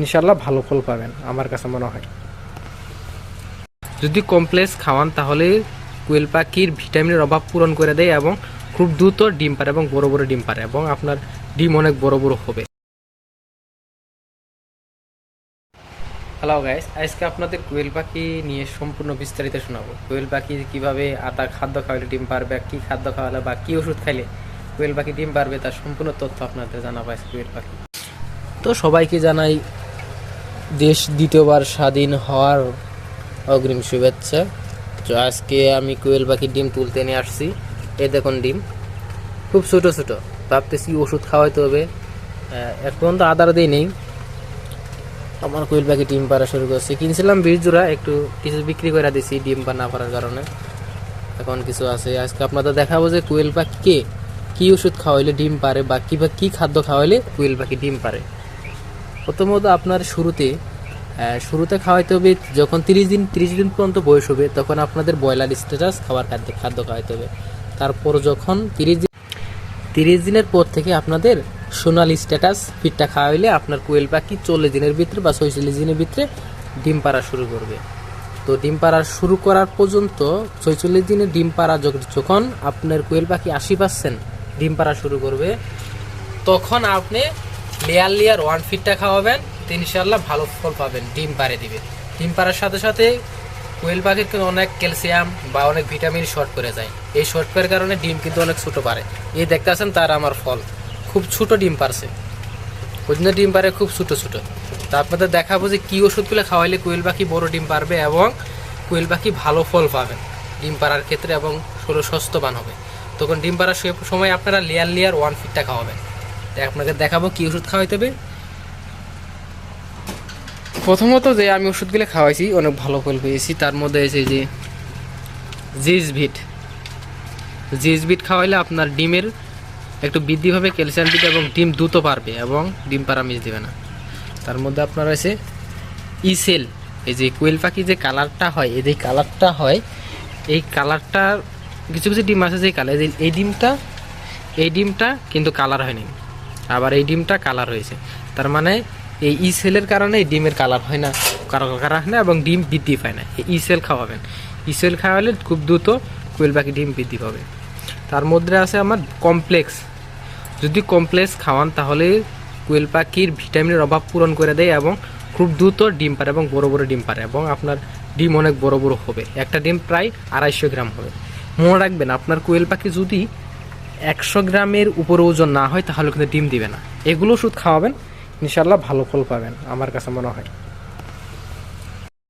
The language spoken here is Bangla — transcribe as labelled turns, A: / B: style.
A: ইনশাল্লাহ ভালো ফল পাবেন, আমার কাছে মনে হয়। যদি কমপ্লেক্স খাওয়ান, তাহলে কোয়েল পাখির ভিটামিনের অভাব পূরণ করে দেয় এবং খুব দ্রুত ডিম পারে এবং বড় বড় ডিম পারে এবং আপনার ডিম অনেক বড় বড় হবে। হ্যালো গাইস আজকে আপনাদের কোয়েল পাখি নিয়ে সম্পূর্ণ বিস্তারিত শোনাবো। কোয়েল পাখি কীভাবে আটা খাদ্য খাওয়ালে ডিম পারবে কি খাদ্য খাওয়ালে বা কী ওষুধ খাইলে কোয়েল পাখি ডিম পারবে তার সম্পূর্ণ তথ্য আপনাদের জানাব কোয়েল পাখি। তো সবাইকে জানাই দেশ দ্বিতীয়বার স্বাধীন হওয়ার অগ্রিম শুভেচ্ছা। তো আজকে আমি কোয়েল পাখির ডিম তুলতে নিয়ে আসছি। এ দেখুন ডিম। খুব ছোট ছোট। ভাবতেছি ওষুধ খাওয়াইতে হবে। এক পর্যন্ত আদার দিই নেই। আমার কোয়েল পাখি ডিম পাড়া শুরু করছে। কিনছিলাম বিশ জোড়া একটু কিছু বিক্রি করে দিছি ডিম পা না পারার কারণে। এখন কিছু আছে। আজকে আপনাদের দেখাবো যে কোয়েল পাখিকে কী ওষুধ খাওয়াইলে ডিম পারে বা কী বা কী খাদ্য খাওয়াইলে কোয়েল পাখি ডিম পারে প্রথমত আপনার শুরুতে শুরুতে খাওয়াইতে হবে, যখন তিরিশ দিন তিরিশ দিন পর্যন্ত বয়স হবে, তখন আপনাদের ব্রয়লার স্ট্যাটাস, খাবার খাদ্য খাদ্য খাওয়াইতে হবে। তারপর যখন তিরিশ দিন, তিরিশ দিনের পর থেকে আপনাদের সোনালি স্ট্যাটাস, ফিটটা খাওয়াইলে আপনার কোয়েল পাখি চল্লিশ দিনের ভিতরে বা ছয়চল্লিশ দিনের ভিতরে ডিম পাড়া শুরু করবে। তো ডিম পাড়া শুরু করার পর্যন্ত ছয়চল্লিশ দিনে ডিম পাড়া যখ- যখন আপনার কোয়েল পাখি আশি পার্সেন্ট ডিম পাড়া শুরু করবে, তখন আপনি লেয়ার লেয়ার ওয়ান ফিটটা খাওয়াবেন, তো ইনশাল্লাহ ভালো ফল পাবেন, ডিম পাড়ে দিবে। ডিম পাড়ার সাথে সাথে কোয়েল পাখির কিন্তু অনেক ক্যালসিয়াম বা অনেক ভিটামিন শর্ট করে যায়। এই শর্ট করার কারণে ডিম কিন্তু অনেক ছোটো পারে। এই দেখতে আছেন তার আমার ফল। খুব ছোট ডিম পারছে ওই জন্য ডিম পারে খুব ছোটো ছোটো। তা আপনাদের দেখাবো যে কী ওষুধগুলো খাওয়াইলে কোয়েল পাখি বড় ডিম পারবে এবং কোয়েল পাখি ভালো ফল পাবেন ডিম পাড়ার ক্ষেত্রে এবং শরীর হবে। তখন ডিম পাড়ার সময় আপনারা লেয়ার লেয়ার ওয়ান ফিটটা খাওয়াবেন। আপনাকে দেখাবো কী ওষুধ খাওয়াইতে হবে। প্রথমত যে আমি ওষুধগুলো খাওয়াইছি, অনেক ভালো ফল পেয়েছি। তার মধ্যে এসে যে জিস ভিট জিস ভিট খাওয়াইলে আপনার ডিমের একটু বৃদ্ধি হবে, ক্যালসিয়াম দিতে এবং ডিম দ্রুত পারবে এবং ডিম পাড়া মিস দেবে না। তার মধ্যে আপনার আছে ইসেল। এই যে কোয়েল পাখি যে কালারটা হয়, এই যে কালারটা হয়, এই কালারটা কিছু কিছু ডিম আছে যে কালার। এই ডিমটা এই ডিমটা কিন্তু কালার হয়নি। আবার এই ডিমটা কালার হয়েছে তার মানে এই ই সেলের কারণে এই ডিমের কালার হয় না কারও কালার হয় না এবং ডিম বৃদ্ধি পায় না। এই ই সেল খাওয়াবেন। ই সেল খাওয়ালে খুব দ্রুত কোয়েল পাখি ডিম বৃদ্ধি পাবে। তার মধ্যে আছে আমার কমপ্লেক্স যদি কমপ্লেক্স খাওয়ান তাহলে কোয়েল পাখির ভিটামিনের অভাব পূরণ করে দেয় এবং খুব দ্রুত ডিম পারে এবং বড় বড় ডিম পারে এবং আপনার ডিম অনেক বড় বড় হবে। একটা ডিম প্রায় আড়াইশো গ্রাম হবে। মনে রাখবেন, আপনার কোয়েল পাখি যদি একশো গ্রামের উপরে ওজন না হয়, তাহলে কিন্তু ডিম দিবে না। এগুলো ওষুধ খাওয়াবেন ইনশাল্লাহ ভালো ফল পাবেন, আমার কাছে মনে হয়।